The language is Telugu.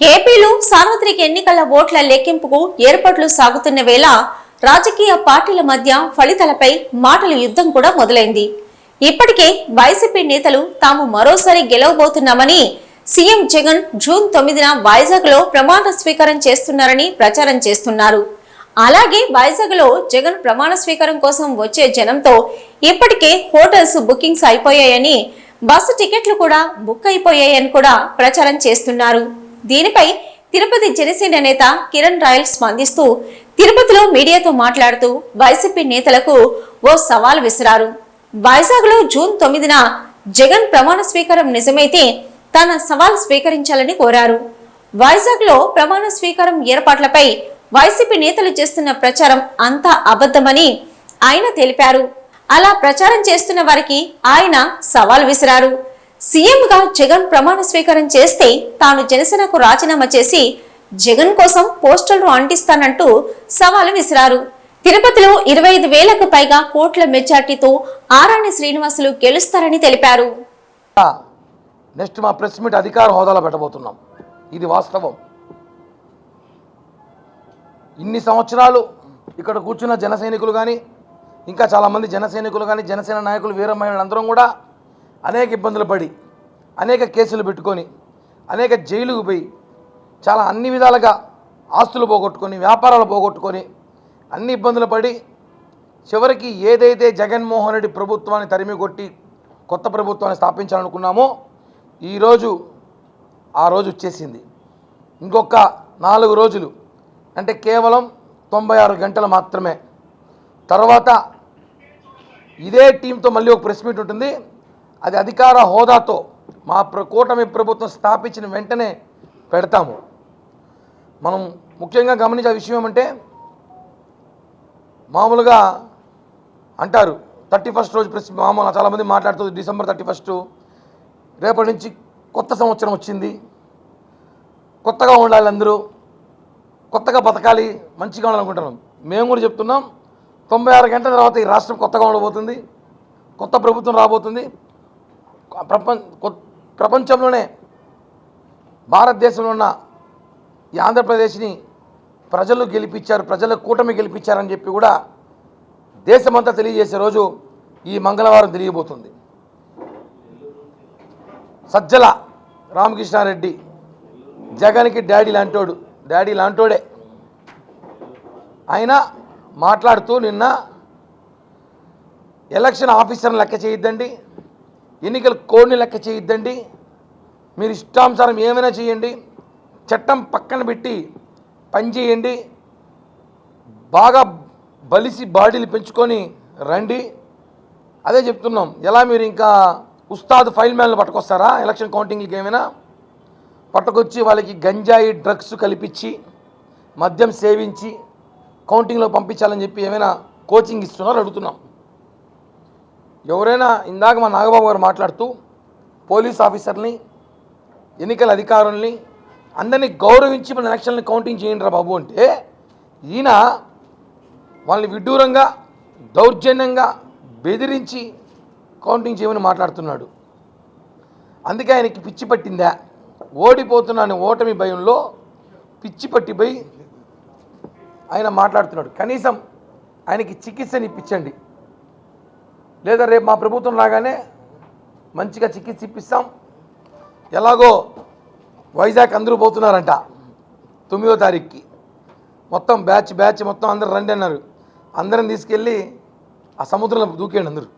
ఏపీలో సార్వత్రిక ఎన్నికల ఓట్ల లెక్కింపుకు ఏర్పాట్లు సాగుతున్న వేళ రాజకీయ పార్టీల మధ్య ఫలితాలపై మాటల యుద్ధం కూడా మొదలైంది. ఇప్పటికే వైసీపీ నేతలు తాము మరోసారి గెలవబోతున్నామని సీఎం జగన్ జూన్ తొమ్మిదిన వైజాగ్లో ప్రమాణ స్వీకారం చేస్తున్నారని ప్రచారం చేస్తున్నారు. అలాగే వైజాగ్లో జగన్ ప్రమాణ స్వీకారం కోసం వచ్చే జనంతో ఇప్పటికే హోటల్స్ బుకింగ్స్ అయిపోయాయని బస్సు టికెట్లు కూడా బుక్ అయిపోయాయని కూడా ప్రచారం చేస్తున్నారు. దీనిపై తిరుపతి జనసేన నేత కిరణ్ రాయల్ స్పందిస్తూ తిరుపతిలో మీడియాతో మాట్లాడుతూ వైసీపీ నేతలకు ఓ సవాల్ విసిరారు. వైజాగ్లో జూన్ తొమ్మిదిన జగన్ ప్రమాణ స్వీకారం నిజమైతే తన సవాల్ స్వీకరించాలని కోరారు. వైజాగ్లో ప్రమాణ స్వీకారం ఏర్పాట్లపై వైసీపీ నేతలు చేస్తున్న ప్రచారం అంతా అబద్ధమని ఆయన తెలిపారు. అలా ప్రచారం చేస్తున్న వారికి ఆయన సవాల్ విసిరారు. సీఎంగా జగన్ ప్రమాణ స్వీకారం చేస్తే తాను జనసేనకు రాజీనామా చేసి జగన్ కోసం పోస్టర్లు అంటిస్తానంటూ సవాలు విసిరారు. తిరుపతిలో ఇరవై ఐదు వేలకు పైగా కోట్ల మెజార్టీతో ఆరాణి శ్రీనివాసులు గెలుస్తారని తెలిపారు. నెక్స్ట్ మా ప్రెస్ మీట్ అధికార హోదాలో పెట్టబోతున్నాం. ఇది వాస్తవం. ఇన్ని సంవత్సరాలు ఇక్కడ కూర్చున్న జన సైనికులు కానీ ఇంకా చాలామంది జన సైనికులు కానీ జనసేన నాయకులు వీర కూడా అనేక ఇబ్బందులు పడి అనేక కేసులు పెట్టుకొని అనేక జైలుకు పోయి చాలా అన్ని విధాలుగా ఆస్తులు పోగొట్టుకొని వ్యాపారాలు పోగొట్టుకొని అన్ని ఇబ్బందులు పడి చివరికి ఏదైతే జగన్మోహన్ రెడ్డి ప్రభుత్వాన్ని తరిమి కొట్టి కొత్త ప్రభుత్వాన్ని స్థాపించాలనుకున్నామో ఈరోజు ఆ రోజు వచ్చేసింది. ఇంకొక నాలుగు రోజులు అంటే కేవలం తొంభై ఆరు గంటలు మాత్రమే. తర్వాత ఇదే టీంతో మళ్ళీ ఒక ప్రెస్ మీట్ ఉంటుంది. అది అధికార హోదాతో మా కూటమి ప్రభుత్వం స్థాపించిన వెంటనే పెడతాము. మనం ముఖ్యంగా గమనించే విషయం ఏమంటే మామూలుగా అంటారు థర్టీ ఫస్ట్ రోజు ప్రెస్ మామూలు చాలామంది మాట్లాడుతుంది డిసెంబర్ థర్టీ ఫస్ట్ రేపటి నుంచి కొత్త సంవత్సరం వచ్చింది కొత్తగా ఉండాలి అందరూ కొత్తగా బతకాలి మంచిగా ఉండాలనుకుంటున్నాం. మేము కూడా చెప్తున్నాం తొంభై ఆరు గంటల తర్వాత ఈ రాష్ట్రం కొత్తగా ఉండబోతుంది కొత్త ప్రభుత్వం రాబోతుంది ప్రపంచ ప్రపంచంలోనే భారతదేశంలో ఉన్న ఈ ఆంధ్రప్రదేశ్ని ప్రజలు గెలిపించారు ప్రజల కూటమి గెలిపించారని చెప్పి కూడా దేశమంతా తెలియజేసే రోజు ఈ మంగళవారం తెలియబోతుంది. సజ్జల రామకృష్ణారెడ్డి జగన్కి డాడీ లాంటోడు డాడీ లాంటోడే. ఆయన మాట్లాడుతూ నిన్న ఎలక్షన్ ఆఫీసర్ని లెక్క చేయొద్దండి. ఎన్నికల కోడ్ని లెక్క చేయొద్దండి. మీరు ఇష్టానుసారం ఏమైనా చేయండి. చట్టం పక్కన పెట్టి పని చేయండి. బాగా బలిసి బాడీలు పెంచుకొని రండి. అదే చెప్తున్నాం. ఎలా మీరు ఇంకా ఉస్తాద్ ఫైల్ మ్యాన్లు పట్టుకొస్తారా? ఎలక్షన్ కౌంటింగ్కి ఏమైనా? పట్టుకొచ్చి వాళ్ళకి గంజాయి డ్రగ్స్ కల్పించి మద్యం సేవించి కౌంటింగ్లో పంపించాలని చెప్పి ఏమైనా కోచింగ్ ఇస్తున్నారో? అడుగుతున్నాం. ఎవరైనా ఇందాక మా నాగబాబు గారు మాట్లాడుతూ పోలీస్ ఆఫీసర్ని ఎన్నికల అధికారుల్ని అందరినీ గౌరవించి మన ఎలక్షన్ని కౌంటింగ్ చేయండి రా బాబు అంటే ఈయన వాళ్ళని విడ్డూరంగా దౌర్జన్యంగా బెదిరించి కౌంటింగ్ చేయమని మాట్లాడుతున్నాడు. అందుకే ఆయనకి పిచ్చి పట్టిందా? ఓడిపోతున్నాను ఓటమి భయంలో పిచ్చి పట్టిపోయి ఆయన మాట్లాడుతున్నాడు. కనీసం ఆయనకి చికిత్సని ఇప్పించండి. లేదా రేపు మా ప్రభుత్వం రాగానే మంచిగా చికిత్స ఇప్పిస్తాం. ఎలాగో వైజాగ్ అందరూ పోతున్నారంట తొమ్మిదో తారీఖుకి. మొత్తం బ్యాచ్ బ్యాచ్ మొత్తం అందరు రండి అన్నారు. అందరం తీసుకెళ్ళి ఆ సముద్రంలో దూకేయండి అందరూ.